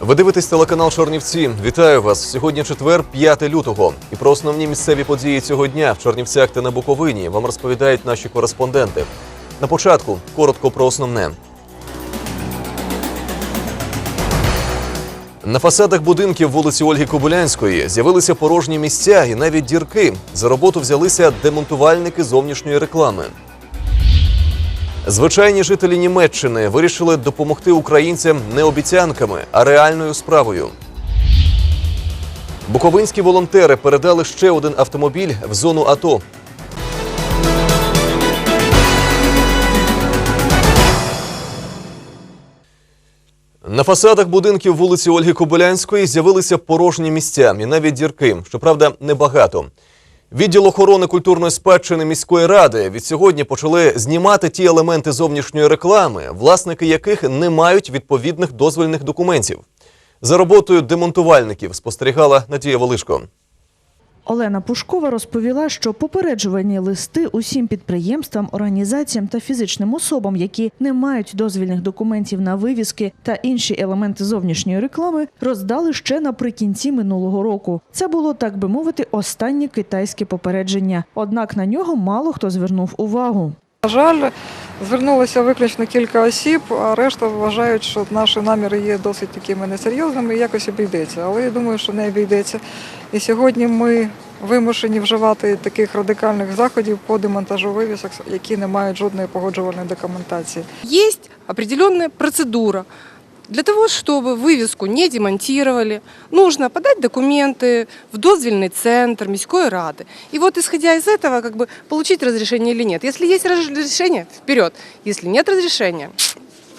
Ви дивитесь телеканал Чорнівці. Вітаю вас. Сьогодні четвер, 5 лютого. І про основні місцеві події цього дня в Чорнівцях та на Буковині вам розповідають наші кореспонденти. На початку коротко про основне. На фасадах будинків вулиці Ольги Кобилянської з'явилися порожні місця і навіть дірки. За роботу взялися демонтувальники зовнішньої реклами. Звичайні жителі Німеччини вирішили допомогти українцям не обіцянками, а реальною справою. Буковинські волонтери передали ще один автомобіль в зону АТО. На фасадах будинків вулиці Ольги Кобилянської з'явилися порожні місця і навіть дірки. Щоправда, небагато. Відділ охорони культурної спадщини міської ради від сьогодні почали знімати ті елементи зовнішньої реклами, власники яких не мають відповідних дозвольних документів. За роботою демонтувальників спостерігала Надія Волишко. Олена Пушкова розповіла, що попереджувальні листи усім підприємствам, організаціям та фізичним особам, які не мають дозвільних документів на вивіски та інші елементи зовнішньої реклами, роздали ще наприкінці минулого року. Це було так би мовити останнє китайське попередження. Однак на нього мало хто звернув увагу. На жаль, звернулося виключно кілька осіб, а решта вважають, що наші наміри є досить такими несерйозними і якось обійдеться. Але я думаю, що не обійдеться. І сьогодні ми вимушені вживати таких радикальних заходів по демонтажу вивісок, які не мають жодної погоджувальної документації. Є определенна процедура. Для того, чтобы вывеску не демонтировали, нужно подать документы в дозвельный центр Міської Рады. И вот исходя из этого, как бы получить разрешение или нет. Если есть разрешение, вперед. Если нет разрешения,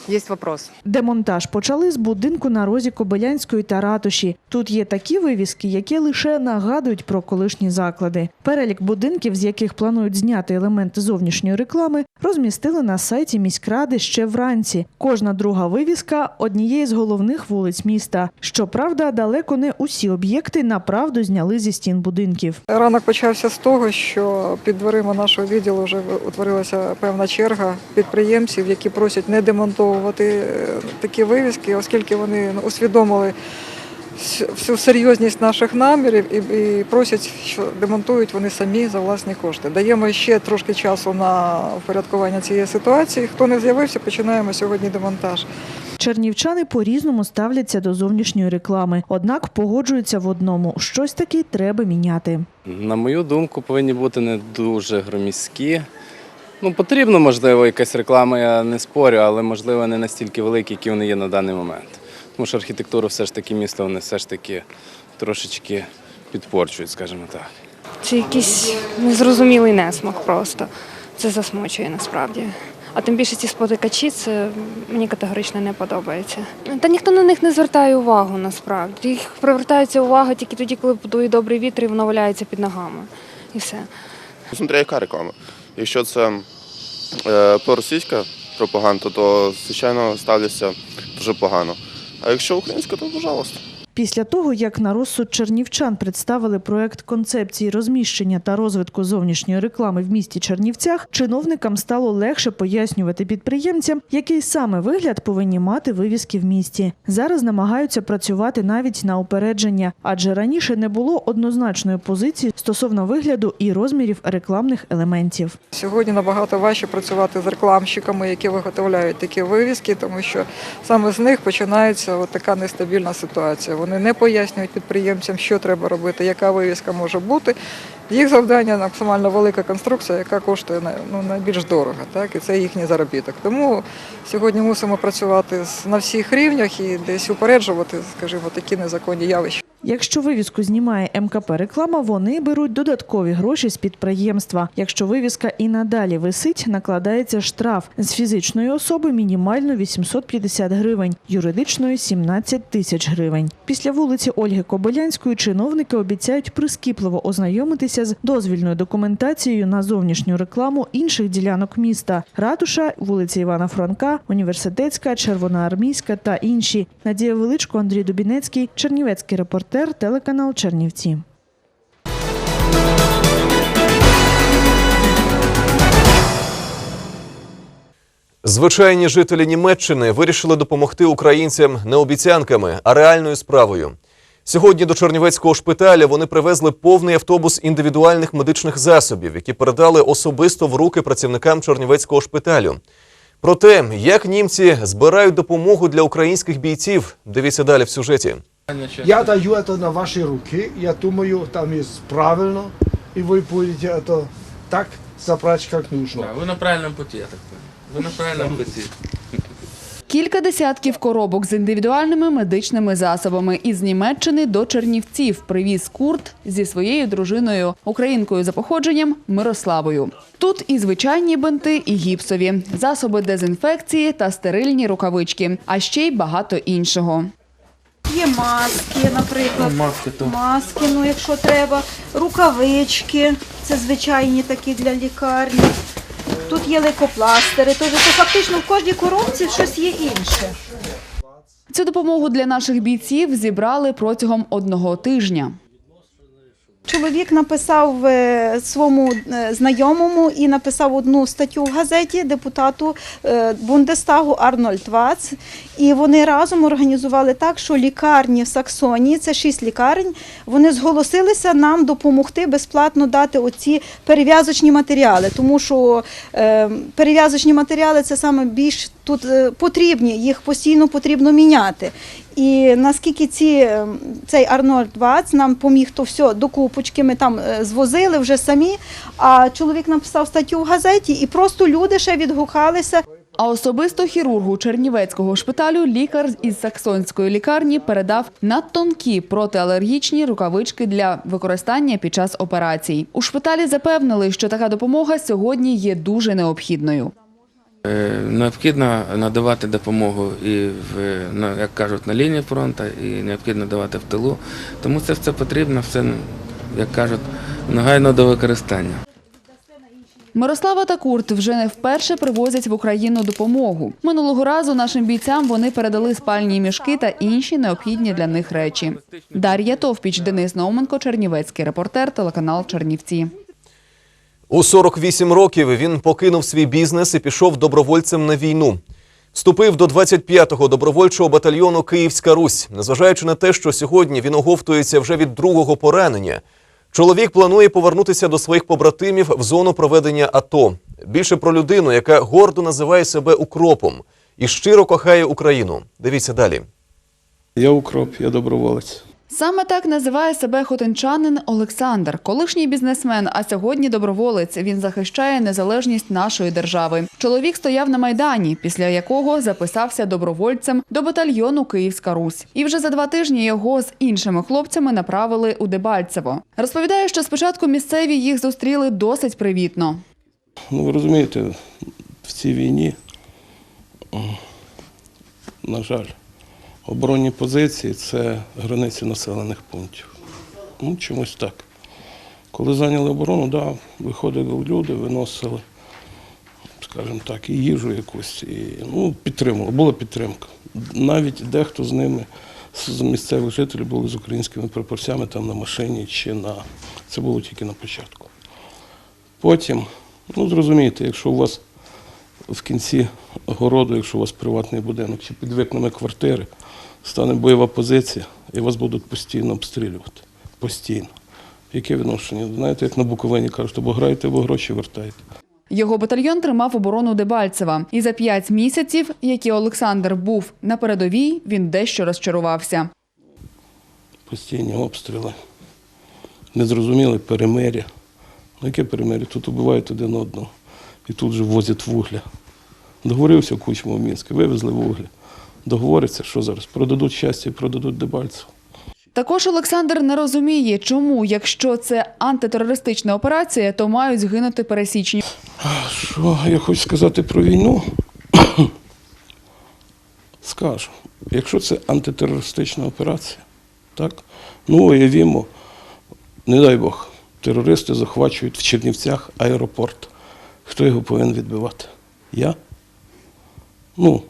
есть вопрос. Демонтаж почали з будинку на розі Кобилянської та ратуші. Тут є такі вивіски, які лише нагадують про колишні заклади. Перелік будинків, з яких планують зняти елементи зовнішньої реклами, розмістили на сайті міськради ще вранці. Кожна друга вивіска однієї з головних вулиць міста. Щоправда, далеко не усі об'єкти направду зняли зі стін будинків. Ранок почався з того, що під дверима нашого відділу вже утворилася певна черга підприємців, які просять не демонтовувати е, такі вивіски, оскільки вони ну, усвідомили всю- серйозність наших намірів і, і просять, що демонтують вони самі за власні кошти. Даємо ще трошки часу на впорядкування цієї ситуації. Хто не з'явився, починаємо сьогодні демонтаж. Чернівчани по-різному ставляться до зовнішньої реклами, однак погоджуються в одному: щось таки треба міняти. На мою думку, повинні бути не дуже громіські. Ну, потрібно, можливо, якась реклама, я не спорю, але можливо не настільки великі, які вони є на даний момент. Тому що архітектуру все ж таки міста вони все ж таки трошечки підпорчують, скажімо так. Це якийсь незрозумілий несмак просто. Це засмучує насправді. А тим більше ці спотикачі, це мені категорично не подобається. Та ніхто на них не звертає увагу насправді. Їх привертається увага тільки тоді, коли подує добрий вітер і воно валяється під ногами. І все. Смотря яка реклама. Якщо це е, проросійська пропаганда, то звичайно ставляться дуже погано. А якщо українська, то пожалуйста. Після того, як на розсуд чернівчан представили проект концепції розміщення та розвитку зовнішньої реклами в місті Чернівцях, чиновникам стало легше пояснювати підприємцям, який саме вигляд повинні мати вивіски в місті. Зараз намагаються працювати навіть на упередження, адже раніше не було однозначної позиції стосовно вигляду і розмірів рекламних елементів. Сьогодні набагато важче працювати з рекламщиками, які виготовляють такі вивіски, тому що саме з них починається така нестабільна ситуація. Вони не пояснюють підприємцям, що треба робити, яка вивіска може бути. Їх завдання максимально велика конструкція, яка коштує ну, найбільш дорого, так і це їхній заробіток. Тому сьогодні мусимо працювати на всіх рівнях і десь упереджувати, скажімо, такі незаконні явища. Якщо вивіску знімає МКП реклама, вони беруть додаткові гроші з підприємства. Якщо вивіска і надалі висить, накладається штраф з фізичної особи мінімально 850 гривень, юридичної 17 тисяч гривень. Після вулиці Ольги Кобилянської чиновники обіцяють прискіпливо ознайомитися з дозвільною документацією на зовнішню рекламу інших ділянок міста: ратуша, вулиця Івана Франка, університетська, червоноармійська та інші. Надія Величко, Андрій Дубінецький, Чернівецький репортер, телеканал Чернівці. Звичайні жителі Німеччини вирішили допомогти українцям не обіцянками, а реальною справою. Сьогодні до Чернівецького шпиталя вони привезли повний автобус індивідуальних медичних засобів, які передали особисто в руки працівникам Чернівецького шпиталю. Про те, як німці збирають допомогу для українських бійців, дивіться далі в сюжеті. Я даю это на ваши руки. Я думаю, там есть правильно, и вы будете это так забрать, как нужно. Да, ви на правильному путі, я так понял. Ви на правильному путі. Кілька десятків коробок з індивідуальними медичними засобами із Німеччини до Чернівців привіз Курт зі своєю дружиною, українкою за походженням Мирославою. Тут і звичайні бинти, і гіпсові, засоби дезінфекції та стерильні рукавички, а ще й багато іншого. Є маски, наприклад. Маски то. Маски, ну якщо треба, рукавички, це звичайні такі для лікарні. Тут є лейкопластери, тож це фактично в кожній коробці щось є інше. Цю допомогу для наших бійців зібрали протягом одного тижня. Чоловік написав е, своєму е, знайомому і написав одну статтю в газеті депутату е, Бундестагу Арнольд Вац. І вони разом організували так, що лікарні в Саксонії, це шість лікарень, вони зголосилися нам допомогти безплатно дати оці перев'язочні матеріали, тому що перев'язочні матеріали це саме більш тут потрібні, їх постійно потрібно міняти. І наскільки ці, е, цей Арнольд Вац нам поміг то все до купочки, ми там е, звозили вже самі. А чоловік написав статтю в газеті, і просто люди ще відгукалися. А особисто хірургу Чернівецького шпиталю лікар із саксонської лікарні передав надтонкі протиалергічні рукавички для використання під час операцій. У шпиталі запевнили, що така допомога сьогодні є дуже необхідною. Е, Необхідно надавати допомогу і в як кажуть, на лінії фронту, і необхідно давати в тилу. Тому це все потрібно, все, як кажуть, негайно до використання. Мирослава та Курт вже не вперше привозять в Україну допомогу. Минулого разу нашим бійцям вони передали спальні мішки та інші необхідні для них речі. Дар'я Товпіч, Денис Науменко, Чернівецький репортер, телеканал Чернівці. У 48 років він покинув свій бізнес і пішов добровольцем на війну. Вступив до 25-го добровольчого батальйону Київська Русь, незважаючи на те, що сьогодні він оговтується вже від другого поранення. Чоловік планує повернутися до своїх побратимів в зону проведення АТО. Більше про людину, яка гордо називає себе укропом і щиро кохає Україну. Дивіться далі. Я укроп, я доброволець. Саме так називає себе хотинчанин Олександр, колишній бізнесмен, а сьогодні доброволець. Він захищає незалежність нашої держави. Чоловік стояв на майдані, після якого записався добровольцем до батальйону Київська Русь. І вже за два тижні його з іншими хлопцями направили у Дебальцево. Розповідає, що спочатку місцеві їх зустріли досить привітно. Ну, ви розумієте, в цій війні, на жаль, оборонні позиції це границі населених пунктів. Ну, чомусь так. Коли зайняли оборону, да, виходили люди, виносили, скажімо так, і їжу якусь, і ну, підтримували, була підтримка. Навіть дехто з ними, з місцевих жителів, були з українськими прапорцями там на машині чи на. Це було тільки на початку. Потім, ну зрозумієте, якщо у вас в кінці городу, якщо у вас приватний будинок чи під вікнами квартири, стане бойова позиція, і вас будуть постійно обстрілювати. Постійно. Яке відношення? Знаєте, як на Буковині кажуть, або граєте, або гроші вертаєте. Його батальйон тримав оборону Дебальцева. І за п'ять місяців, які Олександр був на передовій, він дещо розчарувався. Постійні обстріли. Незрозуміле перемиря. Ну, яке перемиря? Тут убивають один одного. І тут же возять вугля. Договорився кучма в Мінську, вивезли вугля. Договориться, що зараз? Продадуть щастя і продадуть Дебальцеву. Також Олександр не розуміє, чому, якщо це антитерористична операція, то мають згинути пересічні. Що я хочу сказати про війну? Скажу, якщо це антитерористична операція, так? Ну, уявімо, не дай Бог, терористи захвачують в Чернівцях аеропорт. Хто його повинен відбивати? Я? Ну,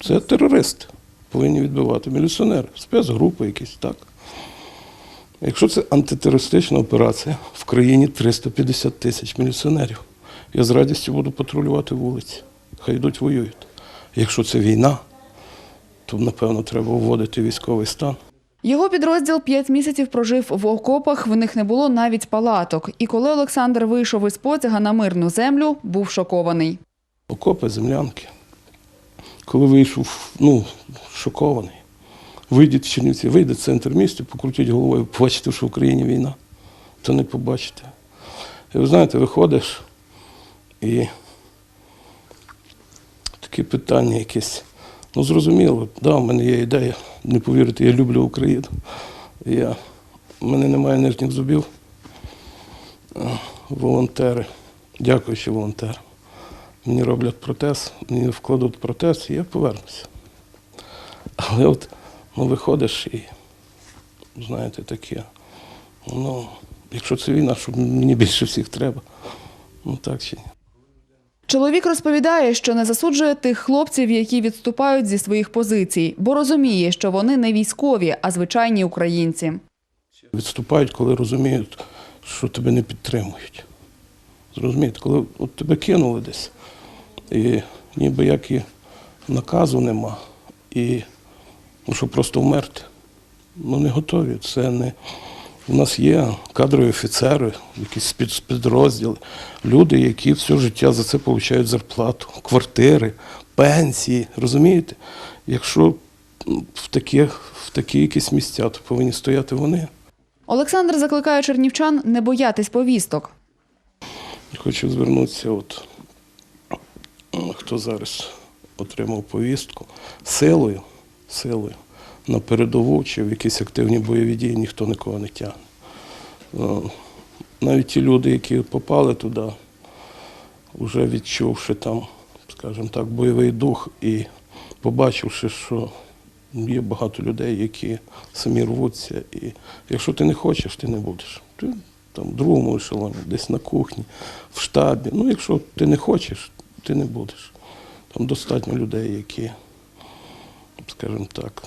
це терористи повинні відбивати. Міліціонери, спецгрупи якісь, так. Якщо це антитерористична операція, в країні 350 тисяч міліціонерів. Я з радістю буду патрулювати вулиці. Хай йдуть воюють. Якщо це війна, то напевно треба вводити військовий стан. Його підрозділ п'ять місяців прожив в окопах, в них не було навіть палаток. І коли Олександр вийшов із потяга на мирну землю, був шокований. Окопи, землянки. Коли вийшов, ну, шокований. Вийдіть в Чернівці, вийде в центр міста, покрутіть головою, побачите, що в Україні війна, то не побачите. І ви знаєте, виходиш і такі питання якісь. Ну, зрозуміло, да, в мене є ідея. Не повірите, я люблю Україну. Я, в мене немає нижніх зубів. А, Волонтери, дякуючи волонтерам. Мені роблять протез, мені вкладуть протез, і я повернуся. Але от ну, виходиш і, знаєте, таке. Ну, якщо це війна, що мені більше всіх треба. Ну так чи ні. Чоловік розповідає, що не засуджує тих хлопців, які відступають зі своїх позицій, бо розуміє, що вони не військові, а звичайні українці. Відступають, коли розуміють, що тебе не підтримують. Зрозумієте, коли от тебе кинули десь, і ніби як і наказу нема, і ну, що просто вмерти. Ну не готові. Це не. У нас є кадрові офіцери, якісь спецпідрозділи, люди, які все життя за це отримують зарплату, квартири, пенсії. Розумієте? Якщо в такі, в такі якісь місця, то повинні стояти вони. Олександр закликає чернівчан не боятись повісток. Хочу звернутися, от, хто зараз отримав повістку, силою, силою на передову чи в якісь активні бойові дії ніхто нікого не тягне. Е, Навіть ті люди, які попали туди, вже відчувши там, скажімо так, бойовий дух і побачивши, що є багато людей, які самі рвуться. І якщо ти не хочеш, ти не будеш. Ти там в другому ешелоні, десь на кухні, в штабі. Ну, якщо ти не хочеш, ти не будеш. Там достатньо людей, які, скажімо так,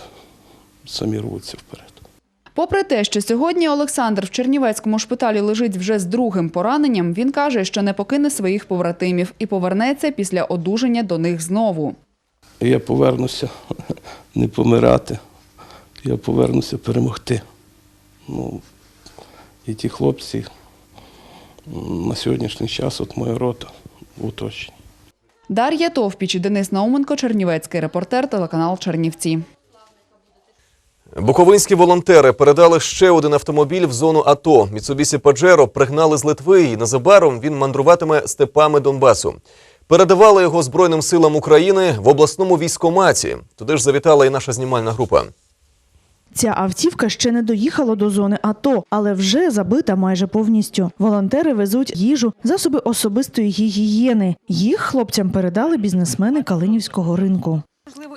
самі рвуться вперед. Попри те, що сьогодні Олександр в Чернівецькому шпиталі лежить вже з другим пораненням, він каже, що не покине своїх побратимів і повернеться після одужання до них знову. Я повернуся не помирати, я повернуся перемогти. Ну, і ті хлопці на сьогоднішній час, от моя рота в оточенні. Дар'я Товпіч, Денис Науменко, Чернівецький репортер, телеканал Чернівці. Буковинські волонтери передали ще один автомобіль в зону АТО. Mitsubishi Pajero пригнали з Литви, і незабаром він мандруватиме степами Донбасу. Передавали його Збройним силам України в обласному військоматі. Туди ж завітала і наша знімальна група. Ця автівка ще не доїхала до зони АТО, але вже забита майже повністю. Волонтери везуть їжу, засоби особистої гігієни. Їх хлопцям передали бізнесмени Калинівського ринку.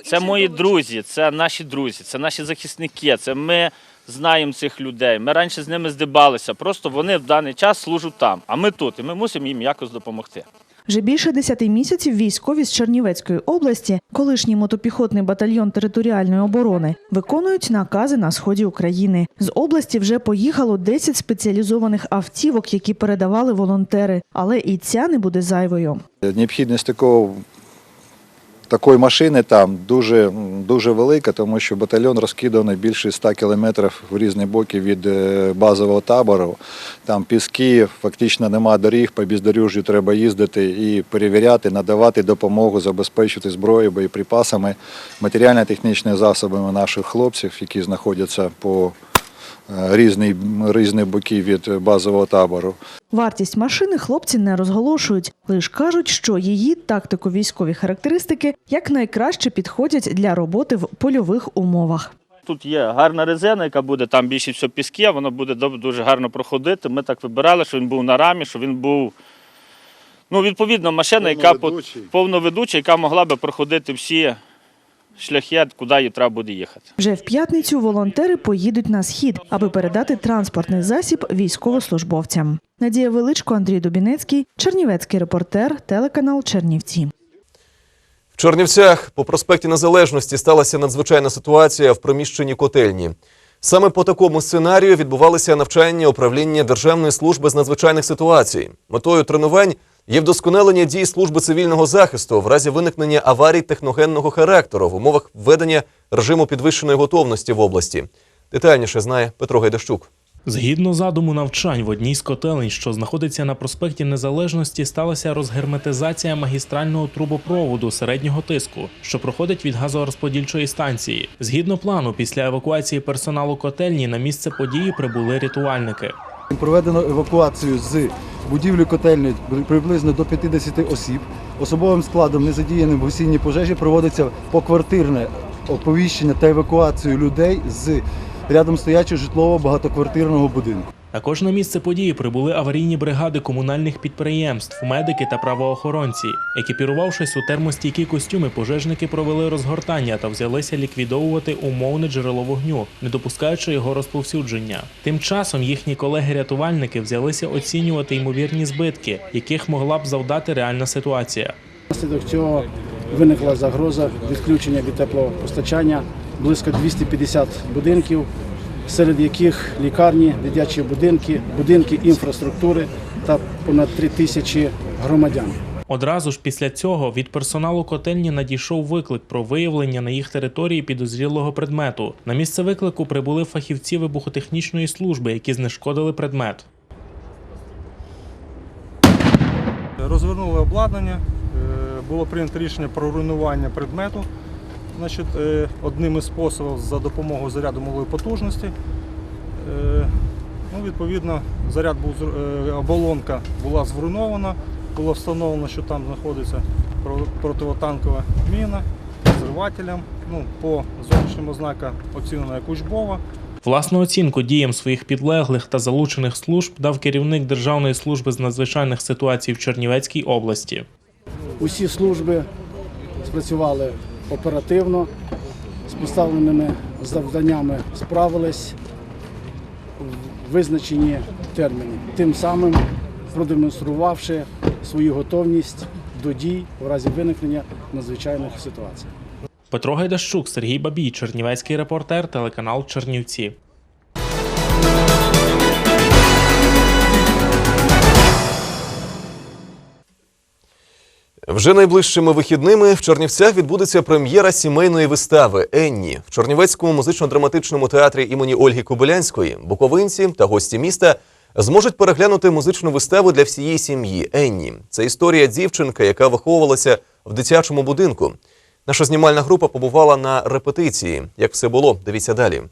Це мої друзі, це наші друзі, це наші захисники. Це ми знаємо цих людей. Ми раніше з ними здибалися. Просто вони в даний час служать там. А ми тут, і ми мусимо їм якось допомогти. Вже більше десяти місяців військові з Чернівецької області, колишній мотопіхотний батальйон територіальної оборони, виконують накази на сході України. З області вже поїхало 10 спеціалізованих автівок, які передавали волонтери. Але і ця не буде зайвою. Необхідність такого, такої машини там дуже, дуже велика, тому що батальйон розкиданий більше 100 кілометрів в різні боки від е, базового табору. Там піски, фактично нема доріг, по бездоріжжю треба їздити і перевіряти, надавати допомогу, забезпечити зброєю, боєприпасами, матеріально-технічними засобами наших хлопців, які знаходяться по різні, різні боки від базового табору. Вартість машини хлопці не розголошують, лише кажуть, що її тактико-військові характеристики якнайкраще підходять для роботи в польових умовах. Тут є гарна резина, яка буде там більше все піски, воно буде дуже гарно проходити. Ми так вибирали, що він був на рамі, що він був. Ну, відповідно, машина, яка повноведуча, яка могла би проходити всі шляхи, куди їй треба буде їхати. Вже в п'ятницю волонтери поїдуть на схід, аби передати транспортний засіб військовослужбовцям. Надія Величко, Андрій Дубінецький, Чернівецький репортер, телеканал Чернівці. В Чернівцях по проспекті Незалежності сталася надзвичайна ситуація в приміщенні котельні. Саме по такому сценарію відбувалися навчання управління Державної служби з надзвичайних ситуацій. Метою тренувань Є вдосконалення дій служби цивільного захисту в разі виникнення аварій техногенного характеру в умовах введення режиму підвищеної готовності в області. Детальніше знає Петро Гайдащук. Згідно задуму навчань, в одній з котелень, що знаходиться на проспекті Незалежності, сталася розгерметизація магістрального трубопроводу середнього тиску, що проходить від газорозподільчої станції. Згідно плану, після евакуації персоналу котельні на місце події прибули рятувальники. Проведено евакуацію з будівлі котельні приблизно до 50 осіб. Особовим складом, не задіяним в осінній пожежі, проводиться поквартирне оповіщення та евакуацію людей з рядом стоячого житлово багатоквартирного будинку. Також на місце події прибули аварійні бригади комунальних підприємств, медики та правоохоронці. Екіпірувавшись у термостійкі костюми, пожежники провели розгортання та взялися ліквідовувати умовне джерело вогню, не допускаючи його розповсюдження. Тим часом їхні колеги-рятувальники взялися оцінювати ймовірні збитки, яких могла б завдати реальна ситуація. Внаслідок цього виникла загроза відключення від теплопостачання близько 250 будинків, серед яких лікарні, дитячі будинки, будинки інфраструктури та понад 3 тисячі громадян. Одразу ж після цього від персоналу котельні надійшов виклик про виявлення на їх території підозрілого предмету. На місце виклику прибули фахівці вибухотехнічної служби, які знешкодили предмет. Розвернули обладнання, е, було прийнято рішення про руйнування предмету. Значить, е, одним із способів за допомогою заряду малої потужності. Е, Ну, відповідно, заряд був е, оболонка була зруйнована, було встановлено, що там знаходиться противотанкова міна з зривателем. Ну, по зовнішнім ознакам оцінена як учбова. Власну оцінку діям своїх підлеглих та залучених служб дав керівник Державної служби з надзвичайних ситуацій в Чернівецькій області. Усі служби спрацювали оперативно, з поставленими завданнями справились в визначені терміни, тим самим продемонструвавши свою готовність до дій в разі виникнення надзвичайних ситуацій. Петро Гайдащук, Сергій Бабій, Чернівецький репортер, телеканал Чернівці. Вже найближчими вихідними в Чернівцях відбудеться прем'єра сімейної вистави Енні в Чернівецькому музично-драматичному театрі імені Ольги Кобилянської. Буковинці та гості міста зможуть переглянути музичну виставу для всієї сім'ї Енні. Це історія дівчинки, яка виховувалася в дитячому будинку. Наша знімальна група побувала на репетиції. Як все було, дивіться далі.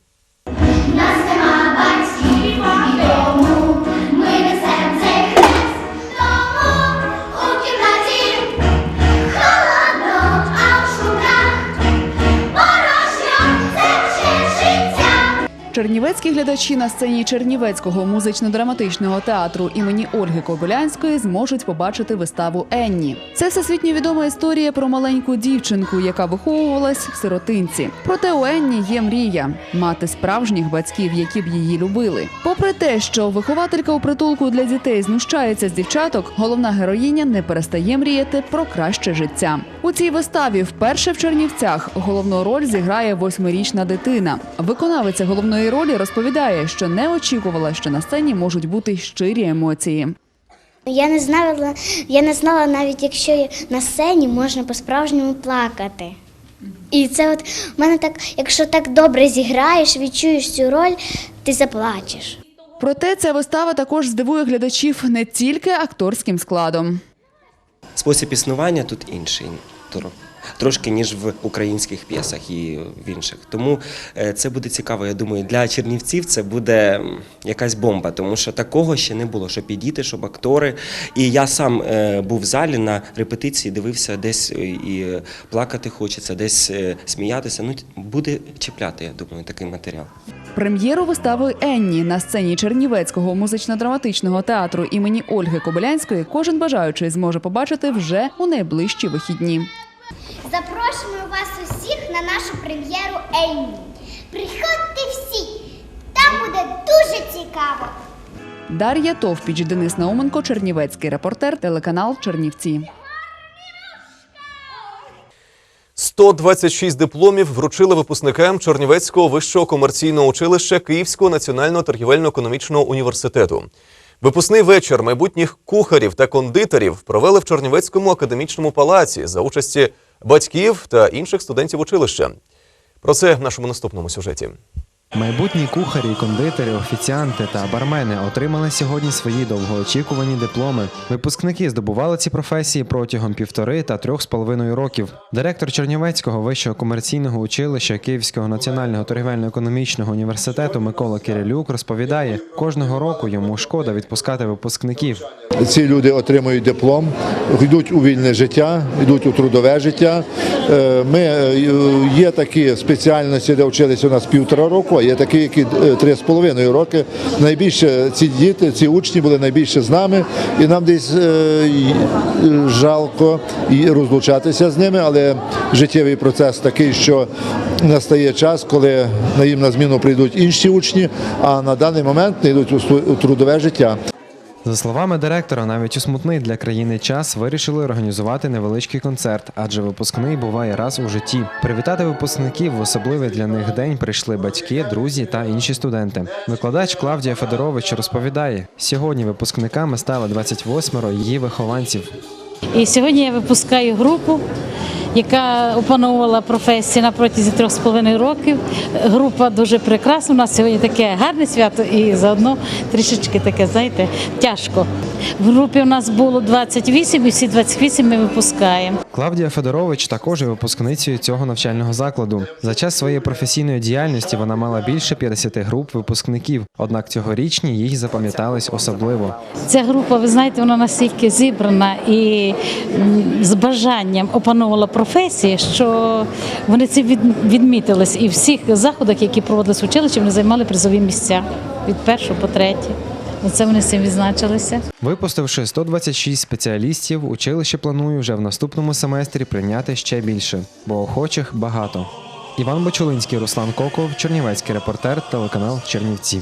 Чернівецькі глядачі на сцені Чернівецького музично-драматичного театру імені Ольги Кобилянської зможуть побачити виставу Енні. Це всесвітньо відома історія про маленьку дівчинку, яка виховувалась в сиротинці. Проте у Енні є мрія мати справжніх батьків, які б її любили. Попри те, що вихователька у притулку для дітей знущається з дівчаток, головна героїня не перестає мріяти про краще життя. У цій виставі вперше в Чернівцях головну роль зіграє восьмирічна дитина. Виконавиця головної ролі розповідає, що не очікувала, що на сцені можуть бути щирі емоції. Я не знала, я не знала навіть, якщо на сцені можна по-справжньому плакати. І це от в мене так, якщо так добре зіграєш, відчуєш цю роль, ти заплачеш. Проте ця вистава також здивує глядачів не тільки акторським складом. Спосіб існування тут інший трошки, ніж в українських п'єсах і в інших. Тому е, це буде цікаво. Я думаю, для чернівців це буде якась бомба, тому що такого ще не було, щоб і діти, щоб актори. І я сам е, був в залі на репетиції, дивився десь е, і плакати хочеться, десь сміятися. Ну, буде чіпляти, я думаю, такий матеріал. Прем'єру вистави Енні на сцені Чернівецького музично-драматичного театру імені Ольги Кобилянської кожен бажаючий зможе побачити вже у найближчі вихідні. Запрошуємо вас усіх на нашу прем'єру Еймі. Приходьте всі, там буде дуже цікаво. Дар'я Товпіч, Денис Науменко, Чернівецький репортер, телеканал Чернівці. 126 дипломів вручили випускникам Чернівецького вищого комерційного училища Київського національного торгівельно-економічного університету. Випускний вечір майбутніх кухарів та кондитерів провели в Чернівецькому академічному палаці за участі батьків та інших студентів училища. Про це в нашому наступному сюжеті. Майбутні кухарі, кондитери, офіціанти та бармени отримали сьогодні свої довгоочікувані дипломи. Випускники здобували ці професії протягом півтори та трьох з половиною років. Директор Чернівецького вищого комерційного училища Київського національного торгівельно-економічного університету Микола Кирилюк розповідає, кожного року йому шкода відпускати випускників. Ці люди отримують диплом, йдуть у вільне життя, йдуть у трудове життя. Е, Ми е, є такі спеціальності, де вчилися у нас півтора року, є такі, які е, три з половиною роки. Найбільше ці діти, ці учні були найбільше з нами, і нам десь жалко і розлучатися з ними, але життєвий процес такий, що настає час, коли на їм на зміну прийдуть інші учні, а на даний момент не йдуть у трудове життя. За словами директора, навіть у смутний для країни час вирішили організувати невеличкий концерт, адже випускний буває раз у житті. Привітати випускників в особливий для них день прийшли батьки, друзі та інші студенти. Викладач Клавдія Федорович розповідає: сьогодні випускниками стали 28 її вихованців. І сьогодні я випускаю групу, яка опановувала професію на протязі трьох з половиною років. Група дуже прекрасна. У нас сьогодні таке гарне свято і заодно трішечки таке, знаєте, тяжко. В групі у нас було 28 і всі 28 ми випускаємо. Клавдія Федорович також є випускницею цього навчального закладу. За час своєї професійної діяльності вона мала більше 50 груп випускників. Однак цьогорічні їй запам'ятались особливо. Ця група, ви знаєте, вона настільки зібрана і з бажанням опановувала професії, що вони це від- відмітились. І в всіх заходах, які проводились в училищі, вони займали призові місця від першого по третє. Оце вони цим відзначилися. Випустивши 126 спеціалістів, училище планує вже в наступному семестрі прийняти ще більше, бо охочих багато. Іван Бочулинський, Руслан Коков, Чернівецький репортер, телеканал Чернівці.